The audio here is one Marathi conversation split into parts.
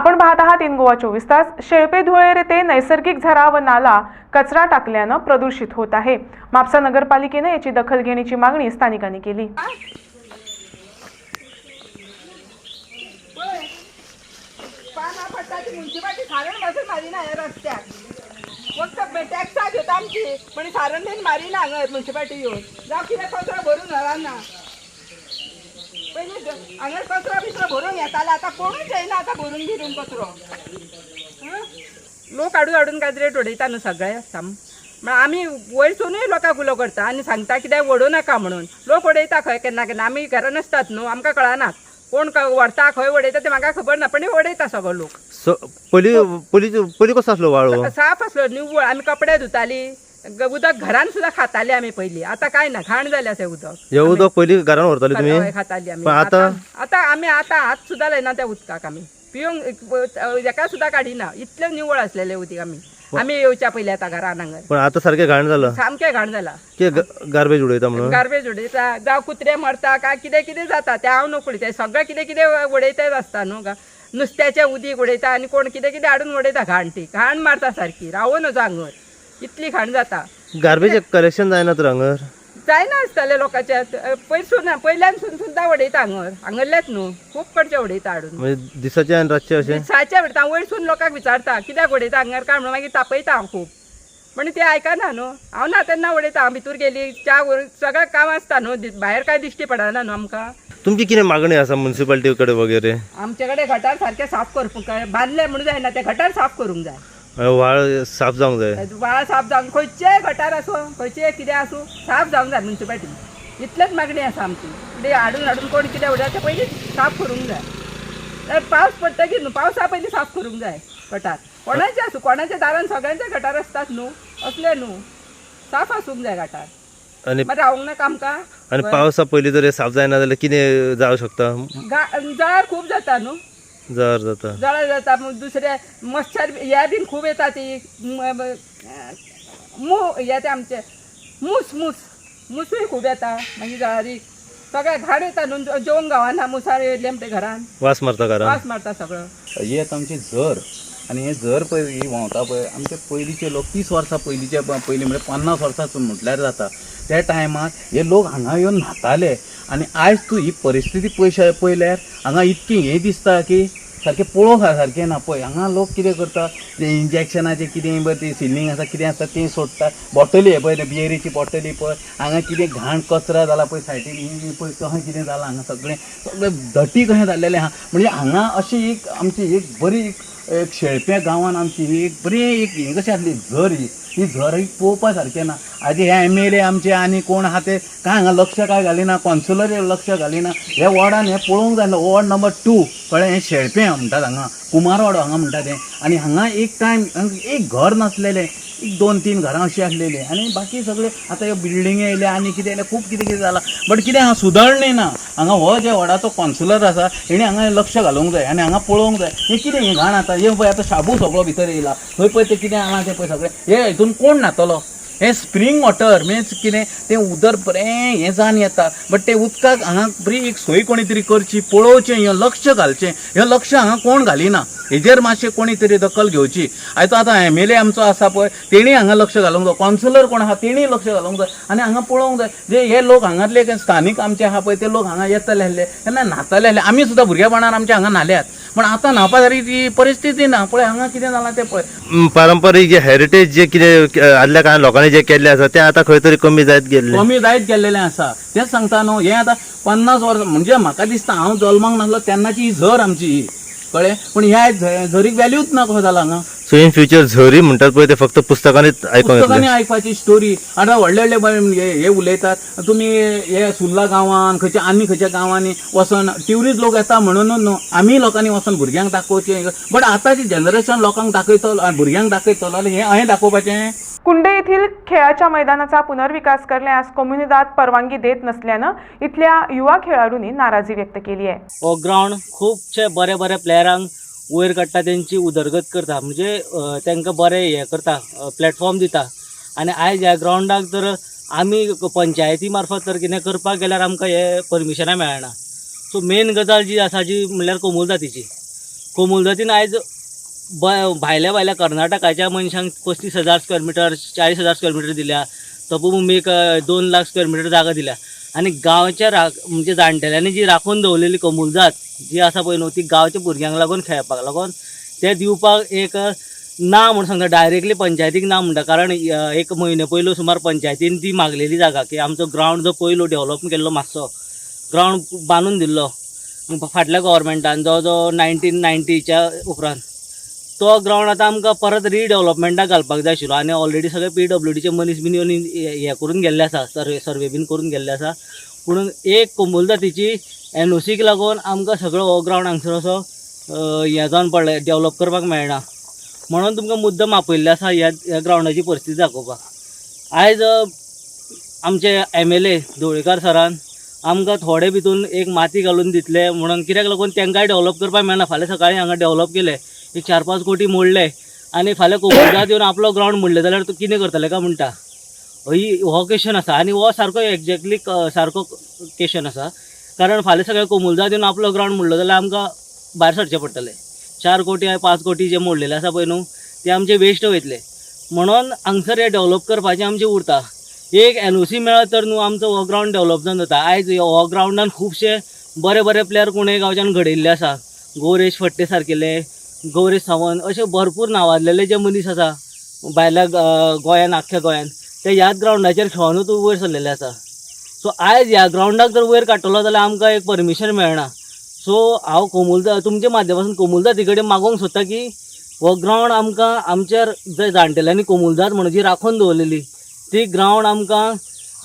आपण पाहत आहात इन गोवा चोवीस तास. शेळपे धुळेर येथे नैसर्गिक झरा व नाला कचरा टाकल्यानं प्रदूषित होत आहे. म्हापसा नगरपालिकेनं याची दखल घेण्याची मागणी स्थानिकांनी केली. पाना पडटाची म्युन्सिपाल्टी फक्त टॅक्सा घेता आमची पण सारण मारी ना म्युन्सिपाल्टी येऊन. जाऊ किती कचरो भरून घराना ना. हांगा कचरो बिचरो भरून येताले आतां कोणूच येयना आतां भरून बिरून कचरो? लोक हाडून हाडून गाजरेट उडयता न्हू सगळे साम आमी वयरसूनय लोकांक उलो करता आनी सांगता कितें वडो नाका म्हणून. लोक उडयता खंय केन्ना केन्ना आमी घरान आसतात न्हू आमकां कळना. कोण व्हरता खंय उडयता तें म्हाका खबर ना पण उडयता सगळो लोक. पयलीं पयलीं पयलीं कसो आसलो वाळो? साफ आसलो निव्वळ आमी कपडे धुताली. उदक घरान सुद्दां खाताली आमी पयलीं आतां काय ना घाण जालें तें उदक. हे उदक पयलीं घरान व्हरताले हय, तुमी खाताली आमी पण आतां? आतां आमी आतां हात सुद्दां लायना त्या उदकाक आमी पिवंक हेका सुद्दां काडिना इतलें निवळ आसलेलें उदीक आमी आमी येवच्या पयलीं आतां घरान हांगर पण आतां सारकें घाण जालां सामकें घाण जाला की गार्बेज उडयता म्हणून? गार्बेज उडयता जावं कुत्रे मरता काय कितें कितें जाता तें हांव नको उडयता सगळें कितें कितें उडयताच आसता न्हू गा. नुस्त्याचें उदीक उडयता आनी कोण कितें कितें हाडून उडयता घाण ती. घाण मारता सारकी रावून वचो हांगर इतली घाण जाता. गार्बेज कलेक्शन जायना तर हांगर जायना आसताले लोकांचे. पयरसून पयल्यानसून सुद्दां उडयता हांगर. हांगरलेच न्हू. खूब कडचे उडयता हाडून. म्हणजे दिसाचे आनी रातचे अशें दिसाचे उडयता वयरसून लोकांक विचारता कित्याक उडयता हांगर? काय म्हणून मागीर तापयता हांव खूब पण ते आयकना न्हू. हांव ना तेन्ना उडयता हांव भितूर गेली च्या व्हरून सगळें काम आसता न्हू. भायर काय दिश्टी पडना न्हू आमकां. तुमची कितें मागणी आसा म्युन्सिपाल्टी कडेन वगैरे? आमचे कडेन गटार सारके साफ काय बांदले म्हणून जायना ते गटार साफ करूंक जाय. व्हाळ साफ जावंक जाय वाळ साफ जावंक खंयचेय गटार आसूं खंयचेय कितें आसूं साफ जावंक जाय म्युन्सिपाल्टी इतलेच मागणी आसा आमची. कितें हाडून हाडून कोण कितें उडयता तें पयलीं साफ करूंक जाय तर पावस पडटकीर न्हू? पावसा पयलीं साफ करूंक जाय गटार. कोणाचे आसूं कोणाच्या दारान सगळ्यांचे गटार आसतात न्हू असले न्हू साफ आसूंक जाय गटार. मागीर रावूंक नाका आमकां आनी पावसा पयलीं जर साफ जायना जाल्यार कितें जावं शकता? जळार खूब जाता न्हू जार जाता जळ जाता मग दुसरे मच्छर हे बीन खूब येता ती म- म- मू हे ते आमचे. मूस मूस. मुसूय खूब येता मागीर जळारी. सगळें घाण येता न्हू जेवंक गावना मुसार येयले म्हणटे घरान वास मारता घरान वास मारता सगळं. हे आता आमचे झर आनी हे झर पळय ही व्हांवता पळय आमचे पयलींचे लोक तीस वर्सां पयलींचे प- पयलीं म्हणजे पन्नास वर्सां म्हटल्यार जाता. त्या टायमार हे लोक हांगा येवन न्हाताले. आनी आयज तूं ही परिस्थिती पयशे पळयल्यार हांगा इतकी हें दिसता की सारकें पळोवंक सारकें ना. पळय हांगा लोक कितें करता इंजेक्शनाचें कितें पळय तें सिलींग आसा कितें आसता तें सोडटा. बॉटली हे पळय तें बियरीची बॉटली पळय. हांगा कितें घाण कचरा जाला पळय सायडीन ही पळय कशें कितें जालां हांगा सगळें. सगळें धटी कशें जाल्लेलें आहा म्हणजे हांगा अशी एक आमची एक बरी एक एक शेळप्या गांवांत आमची ही एक बरी एक हें कशी आसली झर ही. ही झर ही पळोवपा सारकें ना. आजी हे एम एल ए आमचे आनी कोण आहा ते कांय हांगा लक्ष कांय घालिना कॉन्सुलर लक्ष घालिना. हे वॉर्डान हे पळोवंक जाय आसलो वॉर्ड नंबर टू कळ्ळें हें शेळपें म्हणटात हांगा. कुमारवाडो हांगा म्हणटा तें आनी हांगा एक टायम एक घर नासलेलें. एक दोन तीन घरां अशीं आसलेलीं आनी बाकी सगळे आतां ह्यो बिल्डिंगे येयल्या आनी कितें येयलें खूब कितें कितें जालां बट कितें हांगा सुदारणें ना हांगा हो जे वडाचो कॉन्सुलर आसा हेणी हांगा लक्ष घालूंक जाय आनी हांगा पळोवंक जाय. हें कितें हें घाण आतां? हे पळय आतां शाबू सगळो भितर येयला. थंय पळय तें कितें आहा तें पळय सगळें. हे हितून कोण न्हातलो हें स्प्रिंग वॉटर मिन्स कितें तें उदक बरें हें जावन येता बट तें उदकाक हांगा बरी एक सोय कोणी तरी करची पळोवचें हें लक्ष घालचें. हें लक्ष हांगा कोण घालिना? हेजेर मातशें कोणी तरी दखल घेवची. आयतो आतां एम एल ए आमचो आसा पळय तेणी हांगा लक्ष घालूंक जाय. कॉन्सुलर कोण आहा तेणी लक्ष घालूंक जाय. आनी हांगा पळोवंक जाय जे हे लोक हांगातले स्थानीक आमचे आहा पळय ते लोक हांगा येतले आसले तेन्ना न्हाताले आसले आमी सुद्दां भुरगेपणान आमच्या हांगा न्हाल्यात. पण आतां सारकी ती परिस्थिती ना पळय हांगा कितें जालां तें पळय पारंपारीक जे हेरिटेज जे कितें आदल्या काळान लोकांनी जे केल्लें आसा तें आतां खंय तरी कमी जायत गेल्लें. कमी जायत गेल्लेलें आसा तेच सांगता न्हू हें आतां पन्नास वर्सां म्हणजे म्हाका दिसता हांव जल्माक नासलो तेन्नाची ही झर आमची ही. कळ्ळें पण ह्या झरीक व्हॅल्यूच ना कसो जाला हांगा सो इन फ्युचर झरी म्हणटात पळय ते फक्त पुस्तकांनीच पुस्तकांनी येतले आयकपाची स्टोरी आतां व्हडले व्हडले बरे हे हे उलयतात तुमी हे सुर्ला गांवान खंयच्या आनी खंयच्या गांवांनी वचोन ट्युरिस्ट लोक येता म्हणून न्हू आमी लोकांनी वचोन भुरग्यांक दाखोवचें. बट आतांची जनरेशन लोकांक दाखयतलो भुरग्यांक दाखयतलो जाल्यार हें हांवें दाखोवपाचें. कुंडे येथील खेळाच्या मैदानाचा पुनर्विकास करण्यास कम्युनिदाद परवानगी देत नसल्यानं इथल्या युवा खेळाडूंनी नाराजी व्यक्त केली आहे. हो ग्रावंड खुबशे बरे बरे प्लेयरांक वयर काडटा तेंची उदरगत करता. म्हणजे तांकां बरें हें करता प्लॅटफॉर्म दिता. आनी आयज ह्या ग्रावंडाक जर आमी पंचायती मार्फत तर कितें करपाक गेल्यार आमकां हे परमिशनां मेळना. सो मेन गजाल जी आसा जी म्हणल्यार कोमूल जातीची. कोमुलजातीन आयज ब भायल्या भायल्या कर्नाटकाच्या मनशांक पस्तीस हजार स्क्वेअर मिटर चाळीस हजार स्क्वेअर मिटर दिल्या. तपोभुमीक अ, दोन लाख स्क्वेअर मिटर जागा दिल्या. आनी गांवच्या रा म्हणजे जाणटेल्यांनी जी राखून दवरलेली कमुलजात जी आसा पळय न्हू ती गांवच्या भुरग्यांक लागून खेळपाक लागून ते दिवपाक एक ना म्हणून सांगता डायरेक्टली पंचायतीक ना म्हणटा कारण एक म्हयने पयलो सुमार पंचायतीन ती मागलेली जागा की आमचो ग्रावंड जो पयलो डेव्हलप केल्लो मातसो ग्रावंड बांदून दिल्लो फाटल्या गव्हर्मेंटान जो जो नायन्टीन नायन्टीच्या उपरांत. तो ग्रावंड आतां आमकां परत रिडेव्हलपमेंटाक घालपाक जाय आशिल्लो. आनी ऑलरेडी सगळे पी डब्ल्यू डीचे मनीस बीन येवन हे करून गेल्ले आसा सर्वे सर्वे बीन करून गेल्ले आसा. पूण एक कोंबोल जातीची एन ओ सीक लागून आमकां सगळो हो ग्रावंड हांगसर असो हें जावन पडलें डेव्हलप करपाक मेळना. म्हणून तुमकां मुद्दम आपयल्ले आसा ह्या ह्या ग्रावंडाची परिस्थिती दाखोवपाक. आयज आमचे एम एल ए धवळेकार सरान आमकां थोडे भितून एक माती घालून दितले. म्हणून कित्याक लागून तेंकांय डेव्हलप करपाक मेळना. फाल्यां सकाळीं हांगा डेव्हलप केलें. एक चार पांच कोटी मोडले आनी फाल्यां कोंकणात येवन आपलो ग्रावंड मोडले. जाल्यार तूं कितें करतले काय म्हणटा ही हो क्वेश्चन आसा आनी हो सारको एक्झॅक्टली सारको क्वेश्चन आसा कारण फाल्यां सगळे कोमुलजात येवन आपलो ग्रावंड मोडलो जाल्यार आमकां भायर सरचें पडटलें चार कोटी आनी पांच कोटी जे मोडलेले आसा पळय न्हू ते आमचे वेस्ट वयतले म्हणून हांगसर हे डेव्हलप करपाचें आमचें उरता. एक एन ओ सी मेळत तर न्हू आमचो हो ग्रावंड डेव्हलप जावन जाता. आयज हो ग्रावंडान खुबशे बरे बरे प्लेयर कुणे गांवच्यान घडयल्ले आसा गोरेश फट्टे सारकेले गौरी सावंत अशे भरपूर नावाजलेले जे मनीस आसा भायल्या गोंयान आख्ख्या गोंयान ते ह्याच ग्रावंडाचेर खेळोनूच वयर सरलेले आसा सो आयज ह्या ग्रावंडाक जर वयर काडटलो जाल्यार आमकां एक परमिशन मेळना. सो हांव कोमुलदा तुमच्या माध्यमांतून कोमुलदाती कडेन मागोवंक सोदता की हो ग्रावंड आमकां आमच्या जे जाणटेल्यांनी कोमुलदात म्हणून जी राखून दवरलेली ती ग्रावंड आमकां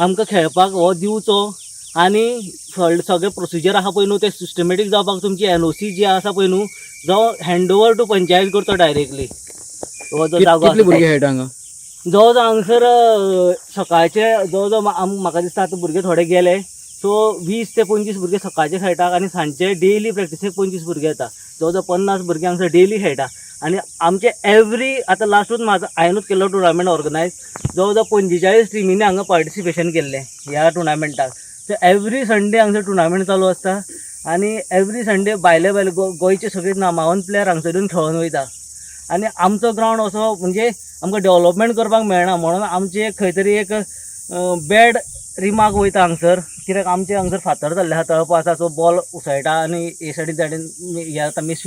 आमकां खेळपाक हो दिवचो आनी सगळे प्रोसिजर आहा पळय न्हू ते सिस्टमॅटीक जावपाक तुमची एन ओ सी जी आसा पळय न्हू जो हँड ओवर टू पंचायत करतो डायरेक्टली हो जो जागो भुरगे खेळटा हांगा जो जो हांगसर सकाळचे जो जो मा- आम- म्हाका दिसता आतां भुरगे थोडे गेले. सो वीस ते पंचवीस भुरगे सकाळचे खेळटात आनी सांजचे डेली प्रॅक्टिसेक पंचवीस भुरगे येता जो जो पन्नास भुरगे हांगसर डेली खेळटा आनी आमचे एवरी आतां लास्टूच म्हाजो हांवेंच केल्लो टुर्नामेंट ऑर्गनायज जवळ जवळ पंचेचाळीस टिमींनी हांगा पार्टिसिपेशन केल्लें ह्या टुर्नामेंटाक सो एवरी संडे हांगसर टुर्नामेंट चालू आसता आनी एवरी संडे भायले भायले गो गोंयचे सगळे नामावन प्लेयर हांगसर येवन खेळून वयता. आनी आमचो ग्रावंड असो म्हणजे आमकां डेव्हलपमेंट करपाक मेळना म्हणून आमचे खंय तरी एक बॅड रिमार्क वयता हांगसर. कित्याक आमचे हांगसर फातर जाल्ले आहा तळप आसा सो बॉल उसळटा आनी हे सायडीन सायडीन हे जाता मिस